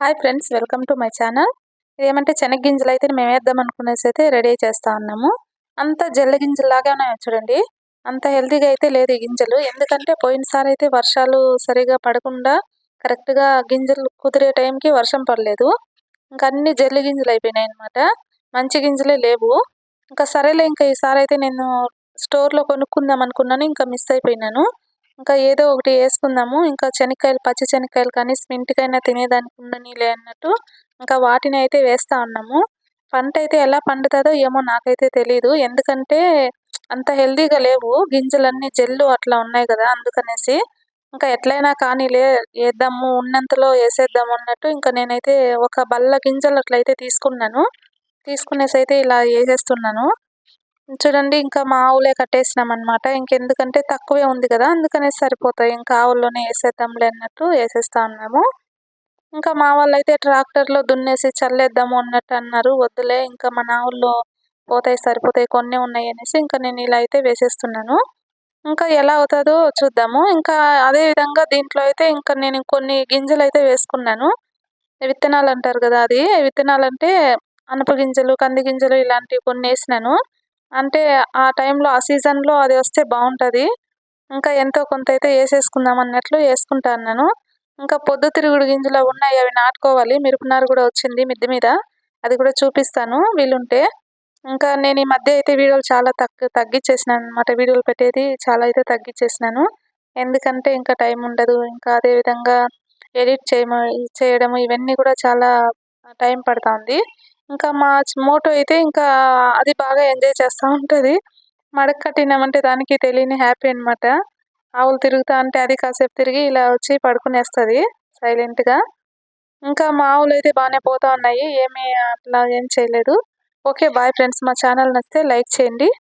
Hi friends welcome to my channel ఇదేమంటే శనగ్గింజలు అయితే మేము వేద్దాం అనుకునేసి అయితే రెడీ చేస్తా ఉన్నాము. అంత జల్ల గింజలాగానే చూడండి. అంత హెల్తీగా అయితే లేదు ఈ గింజలు. ఎందుకంటే పోయినసారి అయితే వర్షాలు సరిగా పడకుండా కరెక్ట్గా గింజలు కుదిరే టైంకి వర్షం పడలేదు. ఇంకా అన్ని జల్లి గింజలు అయిపోయినాయి అనమాట మంచి గింజలే లేవు. ఇంకా సరేలే ఇంకా ఈసారి అయితే నేను స్టోర్లో కొనుక్కుందాం అనుకున్నాను ఇంకా మిస్ అయిపోయినాను. ఇంకా ఏదో ఒకటి వేసుకుందాము. ఇంకా శనక్కాయలు పచ్చి శనక్కాయలు కానీ ఇంటికైనా తినేదానికి ఉండనిలే అన్నట్టు ఇంకా వాటిని అయితే వేస్తా ఉన్నాము. పంట అయితే ఎలా పండుతుందో ఏమో నాకైతే తెలీదు. ఎందుకంటే అంత హెల్దీగా లేవు. గింజలన్నీ జెల్లు అట్లా ఉన్నాయి కదా అందుకనేసి ఇంకా ఎట్లయినా కానీలే వేద్దాము ఉన్నంతలో వేసేద్దాము అన్నట్టు ఇంకా నేనైతే ఒక బల్ల గింజలు అట్లయితే తీసుకున్నాను. తీసుకునేసి అయితే ఇలా వేసేస్తున్నాను. చూడండి ఇంకా మా ఆవులే కట్టేసినాం అనమాట ఇంకెందుకంటే తక్కువే ఉంది కదా అందుకనే సరిపోతాయి. ఇంకా ఆవుల్లోనే వేసేద్దాంలే అన్నట్టు వేసేస్తా ఉన్నాము. ఇంకా మా వాళ్ళు అయితే ట్రాక్టర్లో దున్నేసి చల్లేద్దాము అన్నట్టు అన్నారు. వద్దులే ఇంకా మన ఆవుల్లో పోతాయి సరిపోతాయి కొన్ని ఉన్నాయి అనేసి ఇంకా నేను ఇలా అయితే వేసేస్తున్నాను. ఇంకా ఎలా అవుతుందో చూద్దాము. ఇంకా అదే విధంగా దీంట్లో అయితే ఇంకా నేను కొన్ని గింజలు అయితే వేసుకున్నాను. విత్తనాలు అంటారు కదా అది. విత్తనాలు అంటే అనప గింజలు కంది గింజలు ఇలాంటివి కొన్ని వేసినాను. అంటే ఆ టైంలో ఆ సీజన్లో అది వస్తే బాగుంటుంది ఇంకా ఎంతో కొంత అయితే వేసేసుకుందాం అన్నట్లు వేసుకుంటాను నేను. ఇంకా పొద్దుతిరుగుడు గింజలు ఉన్నాయి అవి నాటుకోవాలి. మిరపనారు కూడా వచ్చింది మిద్దె మీద. అది కూడా చూపిస్తాను వీలుంటే. ఇంకా నేను ఈ మధ్య అయితే వీడియోలు చాలా తగ్గి తగ్గించేసినాను అనమాట వీడియోలు పెట్టేది చాలా అయితే తగ్గించేసినాను ఎందుకంటే ఇంకా టైం ఉండదు. ఇంకా అదేవిధంగా ఎడిట్ చేయము చేయడం ఇవన్నీ కూడా చాలా టైం పడుతుంది. ఇంకా మా మోటో అయితే ఇంకా అది బాగా ఎంజాయ్ చేస్తూ ఉంటుంది. మడక కట్టినామంటే దానికి తెలియని హ్యాపీ అనమాట ఆవులు తిరుగుతా అంటే అది కాసేపు తిరిగి ఇలా వచ్చి పడుకునేస్తుంది సైలెంట్గా. ఇంకా మా ఆవులు అయితే బాగానే పోతూ ఉన్నాయి. ఏమీ అట్లా ఏం చేయలేదు. Okay bye friends. మా ఛానల్ నచ్చితే లైక్ చేయండి.